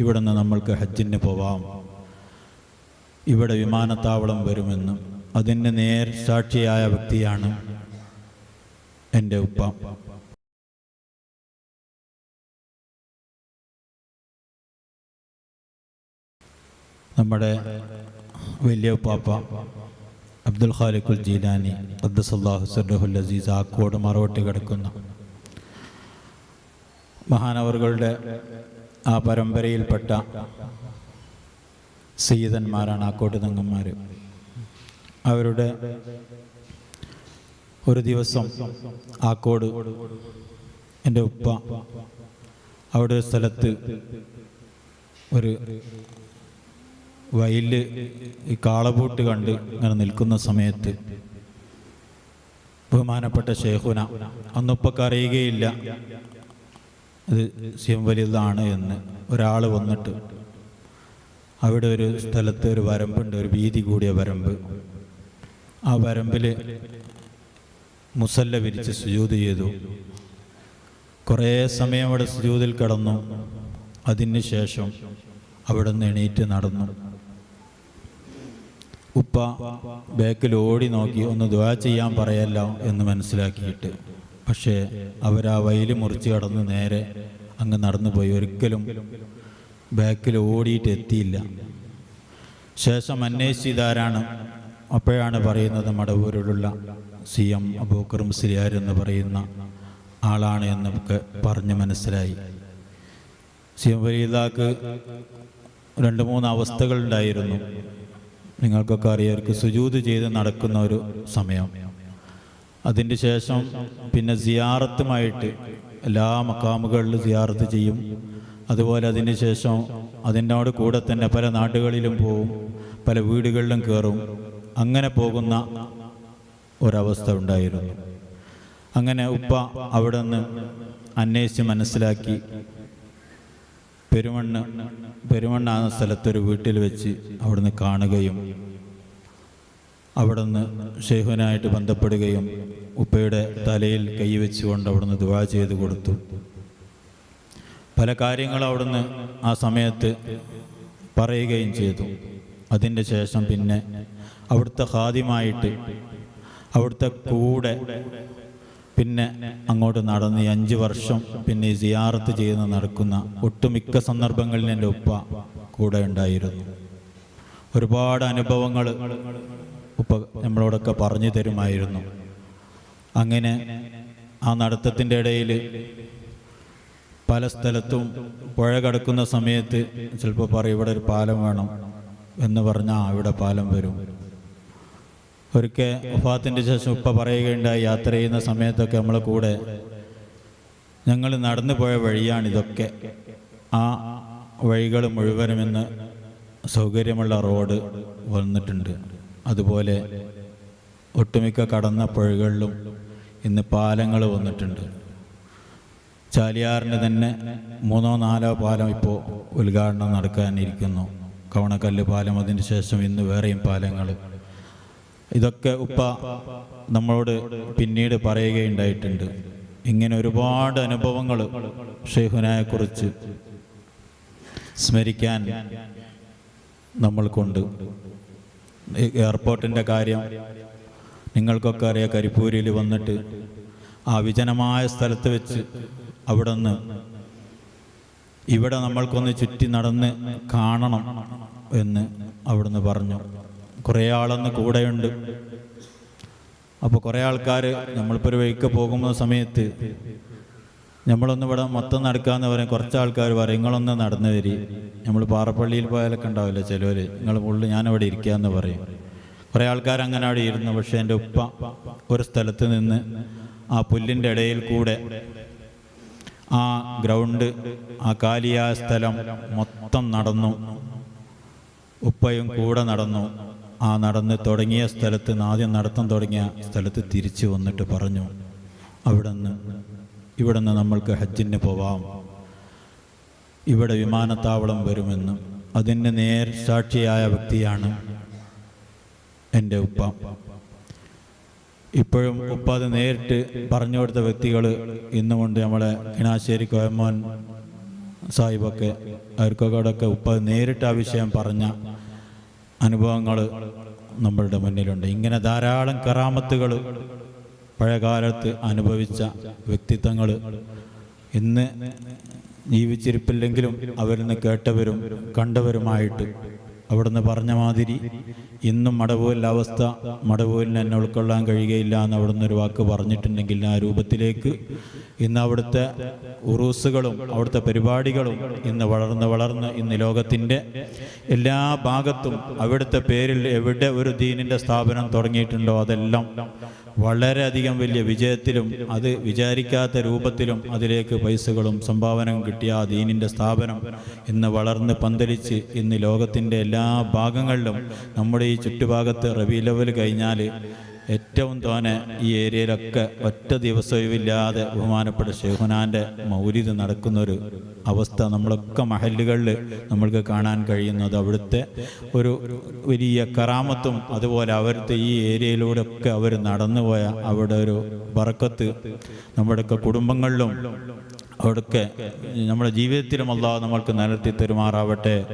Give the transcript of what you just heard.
ഇവിടുന്ന് നമ്മൾക്ക് ഹജ്ജിന് പോവാം. ഇവിടെ വിമാനത്താവളം വരുമെന്നും അതിന് നേർ സാക്ഷിയായ വ്യക്തിയാണ് എന്റെ ഉപ്പ. നമ്മുടെ വലിയ ഉപ്പാപ്പ അബ്ദുൽ ഖാലിഖുൽ ജീലാനി അബ്ദുസല്ലാഹു സർഹുൽ അസീസ് ആക്കോട് മറവട്ടി കിടക്കുന്ന. മഹാനവറുകളുടെ ആ പരമ്പരയിൽപ്പെട്ട സീതന്മാരാണ് ആക്കോട്ട് തങ്ങന്മാർ അവരുടെ ഒരു ദിവസം ആക്കോട് എന്റെ ഉപ്പ അവിടെ ഒരു സ്ഥലത്ത് ഒരു വയലിൽ ഈ കാളപൂട്ട് കണ്ട് ഇങ്ങനെ നിൽക്കുന്ന സമയത്ത് ബഹുമാനപ്പെട്ട ഷേഖുന അന്നുപ്പക്ക് അറിയുകയില്ല. അത് സിയം വലിയതാണ് എന്ന് ഒരാൾ വന്നിട്ട് അവിടെ ഒരു സ്ഥലത്ത് ഒരു വരമ്പുണ്ട് ഒരു വീതി കൂടിയ വരമ്പ്. ആ വരമ്പിൽ മുസല്ല വിരിച്ച് സുജൂത് ചെയ്തു. കുറേ സമയം അവിടെ സുജൂതിൽ കിടന്നു. അതിന് ശേഷം അവിടെ നിന്ന് എണീറ്റ് നടന്നു. ഉപ്പ ബാക്കിൽ ഓടി നോക്കി ഒന്ന് ദ്വാ ചെയ്യാൻ പറയല്ലോ എന്ന് മനസ്സിലാക്കിയിട്ട്. പക്ഷേ അവരാ വയൽ മുറിച്ച് കടന്ന് നേരെ അങ്ങ് നടന്നു പോയി. ഒരിക്കലും ബാക്കിൽ ഓടിയിട്ട് എത്തിയില്ല. ശേഷം അന്വേഷിച്ചതാരാണ്? അപ്പോഴാണ് പറയുന്നത് മടവൂരിലുള്ള സി എം അബൂക്കർ മുസ്ലിയാർ എന്ന് പറയുന്ന ആളാണ് എന്ന് നമുക്ക് പറഞ്ഞ് മനസ്സിലായി. സി എം ഫരീദാക്ക് രണ്ട് മൂന്ന് അവസ്ഥകളുണ്ടായിരുന്നു നിങ്ങൾക്കൊക്കെ അറിയാവർക്ക് സുജൂത് ചെയ്ത് നടക്കുന്ന ഒരു സമയം. അതിന്റെ ശേഷം പിന്നെ സിയാറത്തുമായിട്ട് എല്ലാ മക്കാമുകളിലും സിയാറത്ത് ചെയ്യും. അതുപോലെ അതിന് ശേഷം അതിനോട് കൂടെ തന്നെ പല നാടുകളിലും പോവും പല വീടുകളിലും കയറും. അങ്ങനെ പോകുന്ന ഒരവസ്ഥ ഉണ്ടായിരുന്നു. അങ്ങനെ ഉപ്പ അവിടെ നിന്ന് അന്വേഷിച്ച് മനസ്സിലാക്കി പെരുമണ്ണ് പെരുമണ്ണാകുന്ന സ്ഥലത്തൊരു വീട്ടിൽ വെച്ച് അവിടുന്ന് കാണുകയും അവിടുന്ന് ഷെയ്ഹുനായിട്ട് ബന്ധപ്പെടുകയും ഉപ്പയുടെ തലയിൽ കൈവച്ചുകൊണ്ട് അവിടുന്ന് ദുവാ ചെയ്ത് കൊടുത്തു. പല കാര്യങ്ങളും അവിടുന്ന് ആ സമയത്ത് പറയുകയും ചെയ്തു. അതിന്റെ ശേഷം പിന്നെ അവിടുത്തെ ഹാദ്യമായിട്ട് അവിടുത്തെ കൂടെ പിന്നെ അങ്ങോട്ട് നടന്ന് അഞ്ച് വർഷം പിന്നെ സിയാറത്ത് ചെയ്യുന്ന നടക്കുന്ന ഒട്ടുമിക്ക സന്ദർഭങ്ങളിൽ എന്റെ ഉപ്പ കൂടെ ഉണ്ടായിരുന്നു. ഒരുപാട് അനുഭവങ്ങൾ ഉപ്പ നമ്മളോടൊക്കെ പറഞ്ഞു തരുമായിരുന്നു. അങ്ങനെ ആ നടത്തത്തിന്റെ ഇടയിൽ പല സ്ഥലത്തും പുഴ കടക്കുന്ന സമയത്ത് ചിലപ്പോൾ പറയും ഇവിടെ ഒരു പാലം വേണം എന്ന് പറഞ്ഞാൽ അവിടെ പാലം വരും. ഒരിക്കൽ ഉഫാത്തിന്റെ ശേഷം ഉപ്പ പറയുകയുണ്ടായി യാത്ര ചെയ്യുന്ന സമയത്തൊക്കെ നമ്മളെ കൂടെ ഞങ്ങൾ നടന്നു പോയ വഴിയാണിതൊക്കെ ആ വഴികൾ മുഴുവനും ഇന്ന് സൗകര്യമുള്ള റോഡ് വന്നിട്ടുണ്ട്. അതുപോലെ ഒട്ടുമിക്ക കടന്ന പുഴകളിലും ഇന്ന് പാലങ്ങൾ വന്നിട്ടുണ്ട്. ചാലിയാറിന് തന്നെ മൂന്നോ നാലോ പാലം ഇപ്പോൾ ഉദ്ഘാടനം നടക്കാനിരിക്കുന്നു കവണക്കല്ല് പാലം അതിന് ശേഷം ഇന്ന് വേറെയും പാലങ്ങൾ. ഇതൊക്കെ ഉപ്പ നമ്മളോട് പിന്നീട് പറയുകയുണ്ടായിട്ടുണ്ട്. ഇങ്ങനെ ഒരുപാട് അനുഭവങ്ങൾ ഷെയ്ഖുനായെ കുറിച്ച് സ്മരിക്കാൻ നമ്മൾക്കുണ്ട്. എയർപോർട്ടിന്റെ കാര്യം നിങ്ങൾക്കൊക്കെ അറിയാം കരിപ്പൂരിൽ വന്നിട്ട് ആ വിജനമായ സ്ഥലത്ത് വെച്ച് അവിടെ നിന്ന് ഇവിടെ നമ്മൾക്കൊന്ന് ചുറ്റി നടന്ന് കാണണം എന്ന് അവിടുന്ന് പറഞ്ഞു. കുറേ ആളൊന്ന് കൂടെയുണ്ട്. അപ്പോൾ കുറേ ആൾക്കാർ നമ്മളിപ്പോൾ ഒരു വഴിക്ക് പോകുന്ന സമയത്ത് നമ്മളൊന്ന് ഇവിടെ മൊത്തം നടക്കാന്ന് പറയും. കുറച്ച് ആൾക്കാർ പറയും നിങ്ങളൊന്ന് നടന്നു തരി നമ്മൾ പാറപ്പള്ളിയിൽ പോയാലൊക്കെ ഉണ്ടാവില്ല ചിലവർ നിങ്ങൾ പുള്ളി ഞാനിവിടെ ഇരിക്കാന്ന് പറയും. കുറേ ആൾക്കാർ അങ്ങനെ അവിടെ ഇരുന്നു. പക്ഷേ എന്റെ ഉപ്പ ഒരു സ്ഥലത്ത് നിന്ന് ആ പുല്ലിന്റെ ഇടയിൽ കൂടെ ആ ഗ്രൗണ്ട് ആ കാലിയായ സ്ഥലം മൊത്തം നടന്നു. ഉപ്പയും കൂടെ നടന്നു. ആ നടന്ന് തുടങ്ങിയ സ്ഥലത്ത് ആദ്യം നടത്തം തുടങ്ങിയ സ്ഥലത്ത് തിരിച്ചു വന്നിട്ട് പറഞ്ഞു അവിടെ നിന്ന് ഇവിടെ നിന്ന് നമ്മൾക്ക് ഹജ്ജിന് പോവാം. ഇവിടെ വിമാനത്താവളം വരുമെന്നും അതിന് നേർ സാക്ഷിയായ വ്യക്തിയാണ് എന്റെ ഉപ്പ. ഇപ്പോഴും ഉപ്പ അത് നേരിട്ട് പറഞ്ഞു കൊടുത്ത വ്യക്തികൾ ഇന്നുകൊണ്ട് നമ്മളെ കിണാശ്ശേരി കോയമ്മോൻ സാഹിബൊക്കെ അവർക്കൊക്കെ ഉപ്പ നേരിട്ട് ആ വിഷയം പറഞ്ഞ അനുഭവങ്ങൾ നമ്മളുടെ മുന്നിലുണ്ട്. ഇങ്ങനെ ധാരാളം കറാമത്തുകൾ പഴയകാലത്ത് അനുഭവിച്ച വ്യക്തിത്വങ്ങൾ ഇന്ന് ജീവിച്ചിരിപ്പില്ലെങ്കിലും അവരിൽ നിന്ന് കേട്ടവരും കണ്ടവരുമായിട്ട് അവിടുന്ന് പറഞ്ഞ മാതിരി ഇന്നും മടവൂരിന്റെ അവസ്ഥ മടവൂരിന് എന്നെ ഉൾക്കൊള്ളാൻ കഴിയുകയില്ല എന്ന് അവിടുന്ന് ഒരു വാക്ക് പറഞ്ഞിട്ടുണ്ടെങ്കിൽ ആ രൂപത്തിലേക്ക് ഇന്ന് അവിടുത്തെ ഉറൂസുകളും അവിടുത്തെ പരിപാടികളും ഇന്ന് വളർന്ന് വളർന്ന് ഇന്ന് ലോകത്തിന്റെ എല്ലാ ഭാഗത്തും അവിടുത്തെ പേരിൽ എവിടെ ഒരു ദീനിന്റെ സ്ഥാപനം തുടങ്ങിയിട്ടുണ്ടോ അതെല്ലാം വളരെയധികം വലിയ വിജയത്തിലും അത് വിചാരിക്കാത്ത രൂപത്തിലും അതിലേക്ക് പൈസകളും സംഭാവനയും കിട്ടിയ ആ ദീനിന്റെ സ്ഥാപനം ഇന്ന് വളർന്ന് പന്തലിച്ച് ഇന്ന് ലോകത്തിന്റെ എല്ലാ ഭാഗങ്ങളിലും നമ്മുടെ ഈ ചുറ്റുഭാഗത്ത് റബി ലെവൽ കഴിഞ്ഞാൽ ഏറ്റവും തോനെ ഈ ഏരിയയിലൊക്കെ ഒറ്റ ദിവസം ഒഴിവില്ലാതെ ബഹുമാനപ്പെട്ട ഷെഹുനാന്റെ മൗലിദ് നടക്കുന്നൊരു അവസ്ഥ നമ്മളൊക്കെ മഹല്ലുകളിൽ നമ്മൾക്ക് കാണാൻ കഴിയുന്നത് അവിടുത്തെ ഒരു വലിയ കറാമത്തും അതുപോലെ അവിടുത്തെ ഈ ഏരിയയിലൂടെ ഒക്കെ അവർ നടന്നുപോയ അവിടെ ഒരു ബറക്കത്ത് നമ്മുടെയൊക്കെ കുടുംബങ്ങളിലും അവിടെയൊക്കെ നമ്മുടെ ജീവിതത്തിലും അള്ളാഹ് നമ്മൾക്ക് നിലത്തി തരുമാറാവട്ടെ.